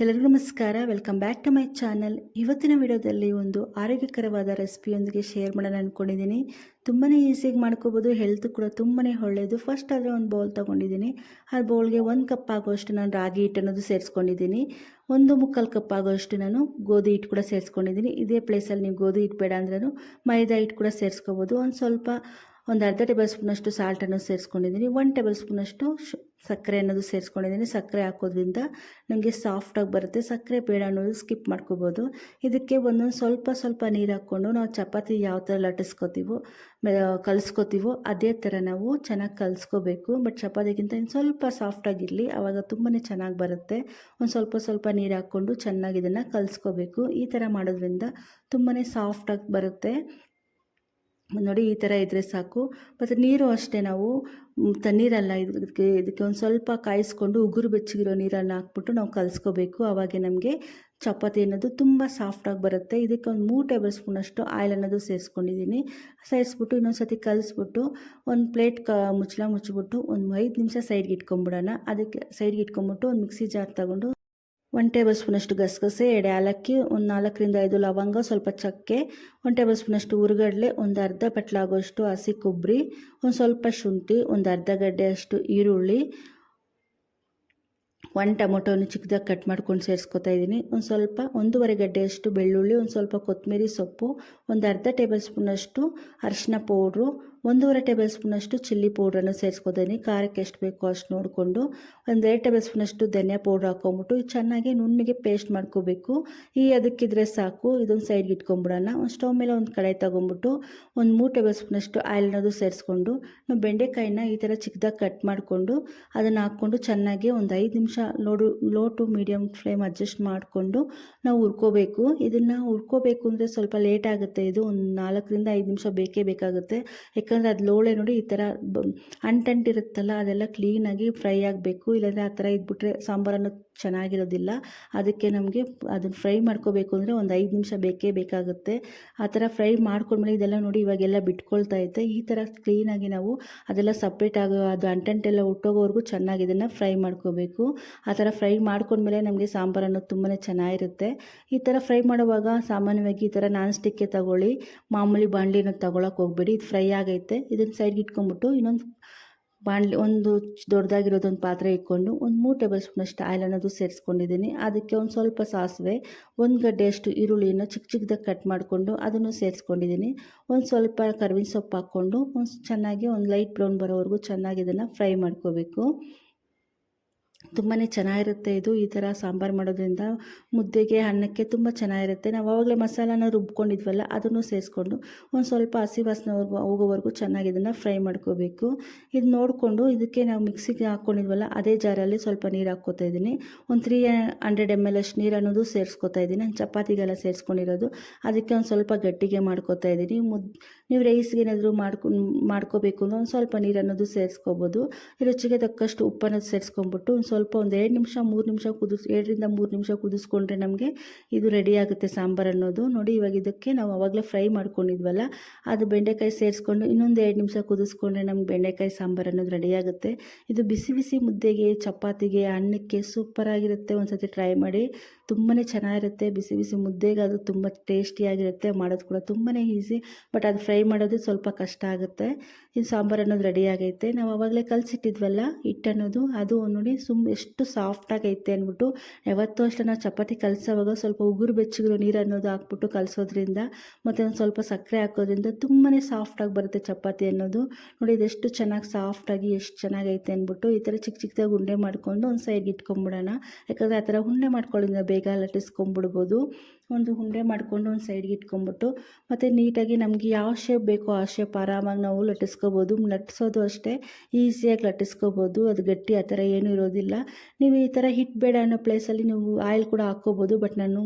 ಎಲ್ಲರಿಗೂ ನಮಸ್ಕಾರ. Welcome back to my channel ಇವತ್ತಿನ ವಿಡಿಯೋದಲ್ಲಿ ಒಂದು ಆರೋಗ್ಯಕರವಾದ ರೆಸಿಪಿಯೊಂದಿಗೆ ಶೇರ್ ಮಾಡೋಣ ಅಂದ್ಕೊಂಡಿದ್ದೀನಿ ತುಂಬಾ ಈಸಿಯಾಗಿ ಮಾಡ್ಕೋಬೋದು. ಹೆಲ್ತ್ ಕೂಡ ತುಂಬಾ ಒಳ್ಳೆಯದು. ಫಸ್ಟ್ ಆದರೆ ಒಂದು ಬೌಲ್ ತೊಗೊಂಡಿದ್ದೀನಿ. ಆ ಬೌಲ್ಗೆ ಒಂದು ಕಪ್ ಆಗೋಷ್ಟು ನಾನು ರಾಗಿ ಹಿಟ್ಟು ಅನ್ನೋದು ಸೇರಿಸ್ಕೊಂಡಿದ್ದೀನಿ. ಒಂದು ಮುಕ್ಕಾಲು ಕಪ್ ಆಗೋಷ್ಟು ನಾನು ಗೋಧಿ ಹಿಟ್ಟು ಕೂಡ ಸೇರಿಸ್ಕೊಂಡಿದ್ದೀನಿ. ಇದೇ ಪ್ಲೇಸಲ್ಲಿ ನೀವು ಗೋಧಿ ಹಿಟ್ಟು ಬೇಡ ಅಂದ್ರೂ ಮೈದಾ ಹಿಟ್ಟು ಕೂಡ ಸೇರಿಸ್ಕೋಬೋದು. ಒಂದು ಸ್ವಲ್ಪ ಒಂದು ಅರ್ಧ ಟೇಬಲ್ ಸ್ಪೂನಷ್ಟು ಸಾಲ್ಟನ್ನು ಸೇರಿಸ್ಕೊಂಡಿದ್ದೀನಿ. ಒನ್ ಟೇಬಲ್ ಸ್ಪೂನಷ್ಟು ಸಕ್ಕರೆ ಅನ್ನೋದು ಸೇರಿಸ್ಕೊಂಡಿದ್ದೀನಿ. ಸಕ್ಕರೆ ಹಾಕೋದ್ರಿಂದ ನಮಗೆ ಸಾಫ್ಟಾಗಿ ಬರುತ್ತೆ. ಸಕ್ಕರೆ ಬೇಡ ಅನ್ನೋದು ಸ್ಕಿಪ್ ಮಾಡ್ಕೋಬೋದು. ಇದಕ್ಕೆ ಒಂದೊಂದು ಸ್ವಲ್ಪ ಸ್ವಲ್ಪ ನೀರು ಹಾಕ್ಕೊಂಡು ನಾವು ಚಪಾತಿ ಯಾವ ಥರ ಲಟ್ಟಿಸ್ಕೋತೀವೋ ಕಲಿಸ್ಕೋತೀವೋ ಅದೇ ಥರ ನಾವು ಚೆನ್ನಾಗಿ ಕಲಿಸ್ಕೋಬೇಕು. ಬಟ್ ಚಪಾತಿಗಿಂತ ಇನ್ನು ಸ್ವಲ್ಪ ಸಾಫ್ಟಾಗಿರಲಿ ಆವಾಗ ತುಂಬಾ ಚೆನ್ನಾಗಿ ಬರುತ್ತೆ. ಒಂದು ಸ್ವಲ್ಪ ಸ್ವಲ್ಪ ನೀರು ಹಾಕ್ಕೊಂಡು ಚೆನ್ನಾಗಿ ಇದನ್ನು ಕಲಿಸ್ಕೋಬೇಕು. ಈ ಥರ ಮಾಡೋದ್ರಿಂದ ತುಂಬಾ ಸಾಫ್ಟಾಗಿ ಬರುತ್ತೆ. ನೋಡಿ ಈ ಥರ ಇದ್ದರೆ ಸಾಕು. ಮತ್ತು ನೀರು ಅಷ್ಟೇ ನಾವು ತಣ್ಣೀರಲ್ಲ, ಇದಕ್ಕೆ ಇದಕ್ಕೆ ಒಂದು ಸ್ವಲ್ಪ ಕಾಯಿಸ್ಕೊಂಡು ಉಗುರು ಬೆಚ್ಚಗಿರೋ ನೀರನ್ನು ಹಾಕ್ಬಿಟ್ಟು ನಾವು ಕಲಿಸ್ಕೋಬೇಕು. ಆವಾಗೆ ನಮಗೆ ಚಪಾತಿ ಅನ್ನೋದು ತುಂಬ ಸಾಫ್ಟಾಗಿ ಬರುತ್ತೆ. ಇದಕ್ಕೆ ಒಂದು ಮೂರು ಟೇಬಲ್ ಸ್ಪೂನಷ್ಟು ಆಯಿಲ್ ಅನ್ನೋದು ಸೇರಿಸ್ಕೊಂಡಿದ್ದೀನಿ ಸೇರಿಸ್ಬಿಟ್ಟು ಇನ್ನೊಂದು ಸತಿ ಕಲಿಸ್ಬಿಟ್ಟು ಒಂದು ಪ್ಲೇಟ್ ಕ, ಮುಚ್ಚಳ ಮುಚ್ಚಿಬಿಟ್ಟು ಒಂದು ಐದು ನಿಮಿಷ ಸೈಡ್ಗೆ ಇಟ್ಕೊಂಬಿಡೋಣ ಅದಕ್ಕೆ ಸೈಡ್ಗೆ ಇಟ್ಕೊಂಬಿಟ್ಟು ಒಂದು ಮಿಕ್ಸಿ ಜಾರ್ ತಗೊಂಡು ಒನ್ ಟೇಬಲ್ ಸ್ಪೂನಷ್ಟು ಗಸಗಸೆ, ಎಡೆ ಏಲಕ್ಕಿ ಒಂದು ನಾಲ್ಕರಿಂದ ಐದು ಲವಂಗ, ಸ್ವಲ್ಪ ಚಕ್ಕೆ. ಒಂದು ಟೇಬಲ್ ಸ್ಪೂನಷ್ಟು ಹುರುಗಡ್ಲೆ ಒಂದು ಅರ್ಧ ಪಟ್ಲಾಗೋಷ್ಟು ಹಸಿ ಕೊಬ್ಬರಿ ಒಂದು ಸ್ವಲ್ಪ ಶುಂಠಿ, ಒಂದು ಅರ್ಧ ಗಡ್ಡೆಯಷ್ಟು ಈರುಳ್ಳಿ. ಒಂದು ಟೊಮೊಟೊನ ಚಿಕ್ಕದಾಗಿ ಕಟ್ ಮಾಡ್ಕೊಂಡು ಸೇರಿಸ್ಕೊತಾ ಇದ್ದೀನಿ ಒಂದು ಸ್ವಲ್ಪ, ಒಂದೂವರೆ ಗಡ್ಡೆಯಷ್ಟು ಬೆಳ್ಳುಳ್ಳಿ, ಒಂದು ಸ್ವಲ್ಪ ಕೊತ್ತಂಬರಿ ಸೊಪ್ಪು, ಒಂದು ಅರ್ಧ ಟೇಬಲ್ ಸ್ಪೂನಷ್ಟು ಅರಿಶಿನ ಪೌಡ್ರು ಒಂದೂವರೆ ಟೇಬಲ್ ಸ್ಪೂನಷ್ಟು ಚಿಲ್ಲಿ ಪೌಡ್ರನ್ನು ಸೇರಿಸ್ಕೊತೀನಿ. ಖಾರಕ್ಕೆ ಎಷ್ಟು ಬೇಕೋ ಅಷ್ಟು ನೋಡಿಕೊಂಡು ಒಂದೆರಡು ಟೇಬಲ್ ಸ್ಪೂನಷ್ಟು ಧನಿಯಾ ಪೌಡ್ರ್ ಹಾಕ್ಕೊಂಬಿಟ್ಟು ಚೆನ್ನಾಗಿ ನುಣ್ಣಗೆ ಪೇಸ್ಟ್ ಮಾಡ್ಕೋಬೇಕು. ಈ ಅದಕ್ಕಿದ್ರೆ ಸಾಕು. ಇದೊಂದು ಸೈಡ್ಗೆ ಇಟ್ಕೊಂಬಿಡೋಣ. ಒಂದು ಸ್ಟವ್ ಮೇಲೆ ಒಂದು ಕಡೆ ತೊಗೊಂಬಿಟ್ಟು ಒಂದು ಮೂರು ಟೇಬಲ್ ಸ್ಪೂನಷ್ಟು ಆಯಿಲ್ ಅನ್ನೋದು ಸೇರಿಸ್ಕೊಂಡು ನಾವು ಬೆಂಡೆಕಾಯಿನ ಈ ಥರ ಚಿಕ್ಕದಾಗಿ ಕಟ್ ಮಾಡಿಕೊಂಡು ಅದನ್ನು ಹಾಕ್ಕೊಂಡು ಚೆನ್ನಾಗಿ ಒಂದು ಐದು ನಿಮಿಷ load low to medium flame adjust ಮಾಡಿಕೊಂಡು ನಾವು ಹುರ್ಕೋಬೇಕು. ಇದನ್ನು ಹುರ್ಕೋಬೇಕು ಅಂದರೆ ಸ್ವಲ್ಪ ಲೇಟ್ ಆಗುತ್ತೆ. ಇದು ಒಂದು ನಾಲ್ಕರಿಂದ ಐದು ನಿಮಿಷ ಬೇಕೇ ಬೇಕಾಗುತ್ತೆ. ಯಾಕಂದರೆ ಅದು ಲೋಳೆ ನೋಡಿ ಈ ಥರ ಅಂಟಂಟಿರುತ್ತಲ್ಲ, ಅದೆಲ್ಲ ಕ್ಲೀನಾಗಿ ಫ್ರೈ ಆಗಬೇಕು. ಇಲ್ಲಾಂದರೆ ಆ ಥರ ಇದ್ಬಿಟ್ರೆ ಸಾಂಬಾರನ್ನು ಚೆನ್ನಾಗಿರೋದಿಲ್ಲ. ಅದಕ್ಕೆ ನಮಗೆ ಅದನ್ನು ಫ್ರೈ ಮಾಡ್ಕೋಬೇಕು ಅಂದರೆ ಒಂದು ಐದು ನಿಮಿಷ ಬೇಕೇ ಬೇಕಾಗುತ್ತೆ. ಆ ಥರ ಫ್ರೈ ಮಾಡ್ಕೊಂಡ್ಮೇಲೆ ಇದೆಲ್ಲ ನೋಡಿ ಇವಾಗೆಲ್ಲ ಬಿಟ್ಕೊಳ್ತಾ ಐತೆ ಈ ಥರ ಕ್ಲೀನಾಗಿ ನಾವು ಅದೆಲ್ಲ ಸಪ್ರೇಟ್ ಆಗೋ, ಅದು ಅಂಟಂಟೆಲ್ಲ ಹುಟ್ಟೋಗೋವರೆಗೂ ಚೆನ್ನಾಗಿ ಇದನ್ನು ಫ್ರೈ ಮಾಡ್ಕೋಬೇಕು. ಆ ಥರ ಫ್ರೈ ಮಾಡ್ಕೊಂಡ್ಮೇಲೆ ನಮಗೆ ಸಾಂಬಾರು ಅನ್ನೋದು ತುಂಬಾ ಚೆನ್ನಾಗಿರುತ್ತೆ. ಈ ಥರ ಫ್ರೈ ಮಾಡುವಾಗ ಸಾಮಾನ್ಯವಾಗಿ ಈ ಥರ ನಾನ್ ಸ್ಟಿಕ್ಕೇ ತಗೊಳ್ಳಿ. ಮಾಮೂಲಿ ಬಾಣಲಿನ ತಗೊಳಕ್ಕೆ ಹೋಗ್ಬೇಡಿ. ಇದು ಫ್ರೈ ಆಗೈತೆ. ಇದನ್ನು ಸೈಡ್ಗೆ ಇಟ್ಕೊಂಬಿಟ್ಟು ಇನ್ನೊಂದು ಬಾಣಲಿ ಒಂದು ದೊಡ್ಡದಾಗಿರೋದೊಂದು ಪಾತ್ರೆ ಇಟ್ಕೊಂಡು ಒಂದು ಮೂರು ಟೇಬಲ್ ಸ್ಪೂನಷ್ಟು ಆಯಿಲ್ ಅನ್ನೋದು ಸೇರಿಸ್ಕೊಂಡಿದ್ದೀನಿ. ಅದಕ್ಕೆ ಒಂದು ಸ್ವಲ್ಪ ಸಾಸಿವೆ, ಒಂದು ಗಡ್ಡೆಯಷ್ಟು ಈರುಳ್ಳಿಯನ್ನು ಚಿಕ್ಕ ಚಿಕ್ಕದಾಗಿ ಕಟ್ ಮಾಡಿಕೊಂಡು ಅದನ್ನು ಸೇರಿಸ್ಕೊಂಡಿದ್ದೀನಿ. ಒಂದು ಸ್ವಲ್ಪ ಕರ್ಬೇವಿನ ಸೊಪ್ಪು ಹಾಕ್ಕೊಂಡು ಒಂದು ಚೆನ್ನಾಗಿ ಒಂದು ಲೈಟ್ ಬ್ರೌನ್ ಬರೋವರೆಗೂ ಚೆನ್ನಾಗಿ ಇದನ್ನು ಫ್ರೈ ಮಾಡ್ಕೋಬೇಕು. ತುಂಬಾ ಚೆನ್ನಾಗಿರುತ್ತೆ ಇದು, ಈ ಥರ ಸಾಂಬಾರು ಮಾಡೋದ್ರಿಂದ. ಮುದ್ದೆಗೆ, ಅನ್ನಕ್ಕೆ ತುಂಬ ಚೆನ್ನಾಗಿರುತ್ತೆ. ನಾವು ಆವಾಗಲೇ ಮಸಾಲಾನ ರುಬ್ಕೊಂಡಿದ್ವಲ್ಲ, ಅದನ್ನು ಸೇರಿಸ್ಕೊಂಡು ಒಂದು ಸ್ವಲ್ಪ ಹಸಿ ವಾಸನೆವರೆಗೂ ಹೋಗೋವರೆಗೂ ಚೆನ್ನಾಗಿ ಇದನ್ನು ಫ್ರೈ ಮಾಡ್ಕೋಬೇಕು. ಇದು ನೋಡಿಕೊಂಡು ಇದಕ್ಕೆ ನಾವು ಮಿಕ್ಸಿಗೆ ಹಾಕ್ಕೊಂಡಿದ್ವಲ್ಲ ಅದೇ ಜಾರಲ್ಲಿ ಸ್ವಲ್ಪ ನೀರು ಹಾಕ್ಕೋತಾ ಇದ್ದೀನಿ. ಒಂದು ತ್ರೀ ಹಂಡ್ರೆಡ್ ಎಂ ಎಲ್ ಅಷ್ಟು ನೀರು ಅನ್ನೋದು ಸೇರಿಸ್ಕೊತಾ ಇದ್ದೀನಿ. ಚಪಾತಿಗೆಲ್ಲ ಸೇರಿಸ್ಕೊಂಡಿರೋದು. ಅದಕ್ಕೆ ಒಂದು ಸ್ವಲ್ಪ ಗಟ್ಟಿಗೆ ಮಾಡ್ಕೋತಾ ಇದ್ದೀನಿ. ಮುದ್, ನೀವು ರೈಸ್ಗೆ ಏನಾದರೂ ಮಾಡ್ಕೊ, ಮಾಡ್ಕೋಬೇಕು ಅಂದ್ರೆ ಒಂದು ಸ್ವಲ್ಪ ನೀರು ಅನ್ನೋದು ಸೇರಿಸ್ಕೋಬೋದು. ರುಚಿಗೆ ತಕ್ಕಷ್ಟು ಉಪ್ಪನ್ನು ಸೇರಿಸ್ಕೊಂಬಿಟ್ಟು ಒಂದು ಸ್ವಲ್ಪ ಒಂದು ಎರಡು ನಿಮಿಷ, ಮೂರು ನಿಮಿಷ ಕುದಿಸ್, ಎರಡರಿಂದ ಮೂರು ನಿಮಿಷ ಕುದಿಸ್ಕೊಂಡ್ರೆ ನಮಗೆ ಇದು ರೆಡಿ ಆಗುತ್ತೆ ಸಾಂಬಾರು ಅನ್ನೋದು. ನೋಡಿ ಇವಾಗ ಇದಕ್ಕೆ ನಾವು ಅವಾಗಲೇ ಫ್ರೈ ಮಾಡ್ಕೊಂಡಿದ್ವಲ್ಲ, ಅದು ಬೆಂಡೆಕಾಯಿ ಸೇರಿಸ್ಕೊಂಡು ಇನ್ನೊಂದು ಎರಡು ನಿಮಿಷ ಕುದಿಸ್ಕೊಂಡ್ರೆ ನಮ್ಗೆ ಬೆಂಡೆಕಾಯಿ ಸಾಂಬಾರು ಅನ್ನೋದು ರೆಡಿ ಆಗುತ್ತೆ. ಇದು ಬಿಸಿ ಬಿಸಿ ಮುದ್ದೆಗೆ, ಚಪಾತಿಗೆ, ಅನ್ನಕ್ಕೆ ಸೂಪರಾಗಿರುತ್ತೆ ಒಂದು ಸತಿ ಟ್ರೈ ಮಾಡಿ ತುಂಬಾ ಚೆನ್ನಾಗಿರುತ್ತೆ. ಬಿಸಿ ಬಿಸಿ ಮುದ್ದೆಗೆ ಅದು ತುಂಬ ಟೇಸ್ಟಿಯಾಗಿರುತ್ತೆ ಮಾಡೋದು ಕೂಡ ತುಂಬಾ ಈಸಿ ಬಟ್ ಅದು ಫ್ರೈ ಮಾಡೋದು ಸ್ವಲ್ಪ ಕಷ್ಟ ಆಗುತ್ತೆ. ಇದು ಸಾಂಬಾರು ಅನ್ನೋದು ರೆಡಿ ಆಗೈತೆ. ನಾವು ಆವಾಗಲೇ ಕಲಸಿಟ್ಟಿದ್ವಲ್ಲ ಹಿಟ್ಟು ಅನ್ನೋದು. ಅದು ನೋಡಿ ಸುಮ್ ಎಷ್ಟು ಸಾಫ್ಟಾಗೈತೆ ಅಂದ್ಬಿಟ್ಟು ಯಾವತ್ತೂ ಅಷ್ಟೇ ನಾವು ಚಪಾತಿ ಕಲಸೋವಾಗ ಸ್ವಲ್ಪ ಉಗುರು ಬೆಚ್ಚಗಿರೋ ನೀರು ಅನ್ನೋದು ಹಾಕ್ಬಿಟ್ಟು ಕಲಸೋದ್ರಿಂದ ಮತ್ತು ಒಂದು ಸ್ವಲ್ಪ ಸಕ್ಕರೆ ಹಾಕೋದ್ರಿಂದ ತುಂಬಾ ಸಾಫ್ಟಾಗಿ ಬರುತ್ತೆ ಚಪಾತಿ ಅನ್ನೋದು. ನೋಡಿ ಇದೆಷ್ಟು ಚೆನ್ನಾಗಿ ಸಾಫ್ಟಾಗಿ ಎಷ್ಟು ಚೆನ್ನಾಗೈತೆ ಅಂದ್ಬಿಟ್ಟು ಈ ಥರ ಚಿಕ್ಕ ಚಿಕ್ಕದಾಗಿ ಉಂಡೆ ಮಾಡಿಕೊಂಡು ಒಂದು ಸೈಡ್ಗೆ ಇಟ್ಕೊಂಬಿಡೋಣ ಯಾಕಂದರೆ ಆ ಥರ ಉಂಡೆ ಮಾಡ್ಕೊಳ್ಳೋದ್ರಿಂದ ಬೇಗ ಲಟ್ಟಿಸ್ಕೊಂಬಿಡ್ಬೋದು ಒಂದು ಉಂಡೆ ಮಾಡಿಕೊಂಡು ಒಂದು ಸೈಡ್ಗೆ ಇಟ್ಕೊಂಬಿಟ್ಟು ಮತ್ತು ನೀಟಾಗಿ ನಮಗೆ ಯಾವ ಶೇಪ್ ಬೇಕೋ ಆ ಶೇಪ್ ಆರಾಮಾಗಿ ನಾವು ಲಟ್ಟಿಸ್ಕೋಬೋದು. ಲಟ್ಟಿಸೋದು ಅಷ್ಟೇ ಈಸಿಯಾಗಿ ಲಟ್ಟಿಸ್ಕೋಬೋದು. ಅದು ಗಟ್ಟಿ ಆ ಥರ ಏನೂ ಇರೋದಿಲ್ಲ. ನೀವು ಈ ಥರ ಹಿಟ್ಟು ಬೇಡ ಅನ್ನೋ ಪ್ಲೇಸಲ್ಲಿ ನೀವು ಆಯಿಲ್ ಕೂಡ ಹಾಕ್ಕೋಬೋದು ಬಟ್ ನಾನು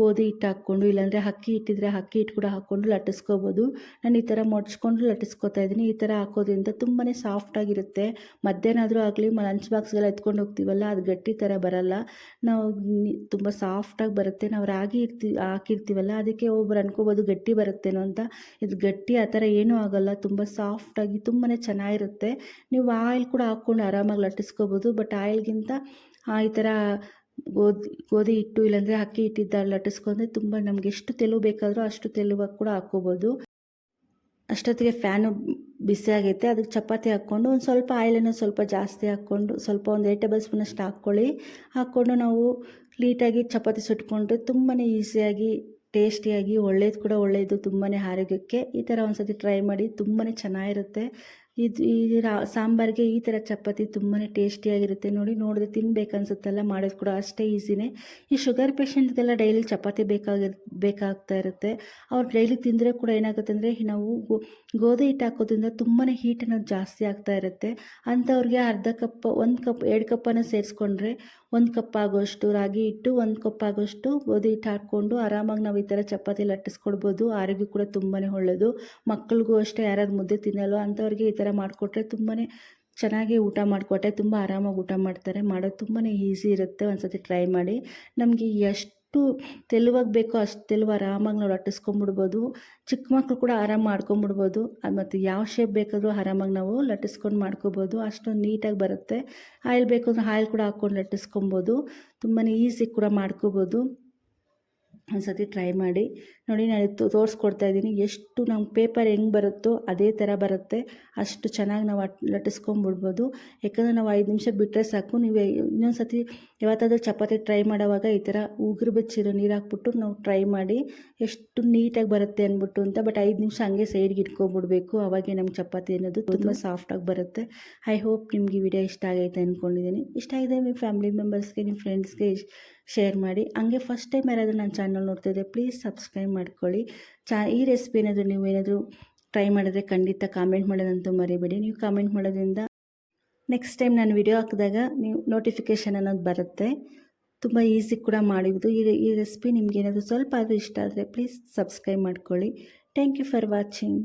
ಗೋಧಿ ಹಿಟ್ಟು ಹಾಕ್ಕೊಂಡು, ಇಲ್ಲಾಂದರೆ ಅಕ್ಕಿ ಹಿಟ್ಟಿದ್ರೆ ಅಕ್ಕಿ ಹಿಟ್ಟು ಕೂಡ ಹಾಕ್ಕೊಂಡು ಲಟ್ಟಿಸ್ಕೋಬೋದು. ನಾನು ಈ ಥರ ಮಡ್ಚ್ಕೊಂಡು ಲಟ್ಟಿಸ್ಕೊತಾ ಇದ್ದೀನಿ. ಈ ಥರ ಹಾಕೋದ್ರಿಂದ ತುಂಬಾ ಸಾಫ್ಟಾಗಿರುತ್ತೆ ಮಧ್ಯಾಹ್ನ ಆದರೂ ಆಗಲಿ ಲಂಚ್ ಬಾಕ್ಸ್ಗೆಲ್ಲ ಎತ್ಕೊಂಡು ಹೋಗ್ತೀವಲ್ಲ, ಅದು ಗಟ್ಟಿ ಥರ ಬರಲ್ಲ. ನಾವು ತುಂಬ ಸಾಫ್ಟಾಗಿ ಬರುತ್ತೆ. ನಾವು ರಾಗಿ ಇರ್ತೀವಿ ಹಾಕಿರ್ತೀವಲ್ಲ? ಅದಕ್ಕೆ ಒಬ್ಬರು ಅನ್ಕೋಬೋದು ಗಟ್ಟಿ ಬರುತ್ತೇನೋ ಅಂತ. ಇದು ಗಟ್ಟಿ ಆ ಥರ ಏನೂ ಆಗೋಲ್ಲ. ತುಂಬ ಸಾಫ್ಟಾಗಿ ತುಂಬಾ ಚೆನ್ನಾಗಿರುತ್ತೆ. ನೀವು ಆಯಿಲ್ ಕೂಡ ಹಾಕ್ಕೊಂಡು ಆರಾಮಾಗಿ ಲಟ್ಟಿಸ್ಕೋಬೋದು. ಬಟ್ ಆಯಿಲ್ಗಿಂತ ಈ ಥರ ಗೋಧಿ ಗೋಧಿ ಹಿಟ್ಟು ಇಲ್ಲಾಂದರೆ ಅಕ್ಕಿ ಹಿಟ್ಟಿದ್ದ ಲಟ್ಟಿಸ್ಕೊಂಡ್ರೆ ತುಂಬ ನಮಗೆ ಎಷ್ಟು ತೆಳು ಬೇಕಾದರೂ ಅಷ್ಟು ತೆಳುವಾಗಿ ಕೂಡ ಹಾಕ್ಕೋಬೋದು. ಅಷ್ಟೊತ್ತಿಗೆ ಫ್ಯಾನು ಬಿಸಿ ಅದಕ್ಕೆ ಚಪಾತಿ ಹಾಕ್ಕೊಂಡು ಒಂದು ಸ್ವಲ್ಪ ಆಯಿಲನ್ನು ಸ್ವಲ್ಪ ಜಾಸ್ತಿ ಹಾಕ್ಕೊಂಡು ಸ್ವಲ್ಪ ಒಂದು ಏಟ್ ಟೇಬಲ್ ಸ್ಪೂನಷ್ಟು ಹಾಕ್ಕೊಳ್ಳಿ. ಹಾಕ್ಕೊಂಡು ನಾವು ನೀಟಾಗಿ ಚಪಾತಿ ಸುಟ್ಕೊಂಡ್ರೆ ತುಂಬಾ ಈಸಿಯಾಗಿ, ಟೇಸ್ಟಿಯಾಗಿ, ಒಳ್ಳೇದು ಕೂಡ ಒಳ್ಳೆಯದು ತುಂಬಾ ಆರೋಗ್ಯಕ್ಕೆ ಈ ಥರ ಒಂದು ಸತಿ ಟ್ರೈ ಮಾಡಿ ತುಂಬಾ ಚೆನ್ನಾಗಿರುತ್ತೆ. ಇದು ಈ ರಾ, ಸಾಂಬಾರಿಗೆ ಈ ಥರ ಚಪಾತಿ ತುಂಬಾ ಟೇಸ್ಟಿಯಾಗಿರುತ್ತೆ. ನೋಡಿ ನೋಡಿದ್ರೆ ತಿನ್ಬೇಕನ್ಸುತ್ತಲ್ಲ ಮಾಡೋದು ಕೂಡ ಅಷ್ಟೇ ಈಸಿನೇ. ಈ ಶುಗರ್ ಪೇಷಂಟ್ಗೆಲ್ಲ ಡೈಲಿ ಚಪಾತಿ ಬೇಕಾಗಿರ್ ಬೇಕಾಗ್ತಾ ಇರುತ್ತೆ. ಅವ್ರು ಡೈಲಿ ತಿಂದರೆ ಕೂಡ ಏನಾಗುತ್ತೆ ಅಂದರೆ ನಾವು ಗೋಧಿ ಹಿಟ್ಟು ಹಾಕೋದ್ರಿಂದ ತುಂಬಾ ಹೀಟ್ ಅನ್ನೋದು ಜಾಸ್ತಿ ಆಗ್ತಾ ಇರುತ್ತೆ. ಅಂಥವ್ರಿಗೆ ಅರ್ಧ ಕಪ್, ಒಂದು ಕಪ್, ಎರಡು ಕಪ್ಪನ್ನು ಸೇರಿಸ್ಕೊಂಡ್ರೆ ಒಂದು ಕಪ್ ಆಗೋಷ್ಟು ರಾಗಿ ಹಿಟ್ಟು, ಒಂದು ಕಪ್ ಆಗೋಷ್ಟು ಗೋಧಿ ಹಿಟ್ಟು ಹಾಕ್ಕೊಂಡು ಆರಾಮಾಗಿ ನಾವು ಈ ಥರ ಚಪಾತಿ ಲಟ್ಟಿಸ್ಕೊಡ್ಬೋದು. ಆರೋಗ್ಯ ಕೂಡ ತುಂಬಾ ಒಳ್ಳೆಯದು ಮಕ್ಕಳಿಗೂ ಅಷ್ಟೇ ಯಾರಾದ್ರು ಮುದ್ದೆ ತಿನ್ನಲ್ವ ಅಂಥವ್ರಿಗೆ ಈ ಥರ ಮಾಡಿಕೊಟ್ರೆ ತುಂಬಾ ಚೆನ್ನಾಗಿ ಊಟ ಮಾಡಿಕೊಟ್ಟೆ ತುಂಬ ಆರಾಮಾಗಿ ಊಟ ಮಾಡ್ತಾರೆ. ಮಾಡೋದು ತುಂಬಾ ಈಸಿ ಇರುತ್ತೆ. ಒಂದು ಸತಿ ಟ್ರೈ ಮಾಡಿ. ನಮಗೆ ಎಷ್ಟು ತೆಳುವಾಗಿ ಬೇಕೋ ಅಷ್ಟು ತೆಲುವು ಆರಾಮಾಗಿ ನಾವು ಲಟ್ಟಿಸ್ಕೊಂಡ್ಬಿಡ್ಬೋದು ಚಿಕ್ಕ ಮಕ್ಕಳು ಕೂಡ ಆರಾಮ ಮಾಡ್ಕೊಂಬಿಡ್ಬೋದು. ಅದು ಮತ್ತು ಯಾವ ಶೇಪ್ ಬೇಕಾದರೂ ಆರಾಮಾಗಿ ನಾವು ಲಟ್ಟಿಸ್ಕೊಂಡು ಮಾಡ್ಕೋಬೋದು. ಅಷ್ಟೊಂದು ನೀಟಾಗಿ ಬರುತ್ತೆ. ಆಯಿಲ್ ಬೇಕು ಆಯಿಲ್ ಕೂಡ ಹಾಕ್ಕೊಂಡು ಲಟ್ಟಿಸ್ಕೊಬೋದು. ತುಂಬಾ ಈಸಿ ಕೂಡ ಮಾಡ್ಕೋಬೋದು. ಒಂದು ಸತಿ ಟ್ರೈ ಮಾಡಿ. ನೋಡಿ ನಾನು ತೋರಿಸ್ಕೊಡ್ತಾ ಇದ್ದೀನಿ. ಎಷ್ಟು ನಮ್ಮ ಪೇಪರ್ ಹೆಂಗೆ ಬರುತ್ತೋ ಅದೇ ಥರ ಬರುತ್ತೆ. ಅಷ್ಟು ಚೆನ್ನಾಗಿ ನಾವು ಅಟ್ ಲಟ್ಟಿಸ್ಕೊಂಬಿಡ್ಬೋದು. ಯಾಕಂದರೆ ನಾವು ಐದು ನಿಮಿಷ ಬಿಟ್ಟರೆ ಸಾಕು. ನೀವು ಇನ್ನೊಂದು ಸತಿ ಯಾವತ್ತಾದ್ರೂ ಚಪಾತಿ ಟ್ರೈ ಮಾಡೋವಾಗ ಈ ಥರ ಉಗುರು ಬೆಚ್ಚಿರೋ ನೀರು ಹಾಕ್ಬಿಟ್ಟು ನಾವು ಟ್ರೈ ಮಾಡಿ. ಎಷ್ಟು ನೀಟಾಗಿ ಬರುತ್ತೆ ಅಂದ್ಬಿಟ್ಟು ಅಂತ. ಬಟ್ ಐದು ನಿಮಿಷ ಹಂಗೆ ಸೈಡ್ಗೆ ಇಟ್ಕೊಬಿಡ್ಬೇಕು. ಅವಾಗೆ ನಮ್ಮ ಚಪಾತಿ ಅನ್ನೋದು ತುಂಬ ಸಾಫ್ಟಾಗಿ ಬರುತ್ತೆ. ಐ ಹೋಪ್ ನಿಮಗೆ ಈ ವಿಡಿಯೋ ಇಷ್ಟ ಆಗೈತೆ ಅಂದ್ಕೊಂಡಿದ್ದೀನಿ ಇಷ್ಟ ಆಗಿದೆ ನಿಮ್ಮ ಫ್ಯಾಮಿಲಿ ಮೆಂಬರ್ಸ್ಗೆ ನಿಮ್ಮ ಫ್ರೆಂಡ್ಸ್ಗೆ ಶೇರ್ ಮಾಡಿ. ಹಂಗೆ ಫಸ್ಟ್ ಟೈಮ್ ಯಾರಾದರೂ ನನ್ನ ಚಾನಲ್ ನೋಡ್ತಿದ್ರೆ ಪ್ಲೀಸ್ ಸಬ್ಸ್ಕ್ರೈಬ್ ಮಾಡ್ಕೊಳ್ಳಿ. ಚಾ, ಈ ರೆಸಿಪಿ ಏನಾದರೂ ನೀವು ಏನಾದರೂ ಟ್ರೈ ಮಾಡಿದ್ರೆ ಖಂಡಿತ ಕಾಮೆಂಟ್ ಮಾಡೋದಂತೂ ಮರಿಬೇಡಿ. ನೀವು ಕಾಮೆಂಟ್ ಮಾಡೋದ್ರಿಂದ ನೆಕ್ಸ್ಟ್ ಟೈಮ್ ನಾನು ವಿಡಿಯೋ ಹಾಕಿದಾಗ ನೀವು ನೋಟಿಫಿಕೇಷನ್ ಅನ್ನೋದು ಬರುತ್ತೆ. ತುಂಬ ಈಸಿ ಕೂಡ ಮಾಡಿದ್ದು. ಈ ಈ ರೆಸಿಪಿ ನಿಮ್ಗೆ ಏನಾದರೂ ಸ್ವಲ್ಪ ಆದರೂ ಇಷ್ಟ ಆದರೆ ಪ್ಲೀಸ್ ಸಬ್ಸ್ಕ್ರೈಬ್ ಮಾಡ್ಕೊಳ್ಳಿ. Thank you for watching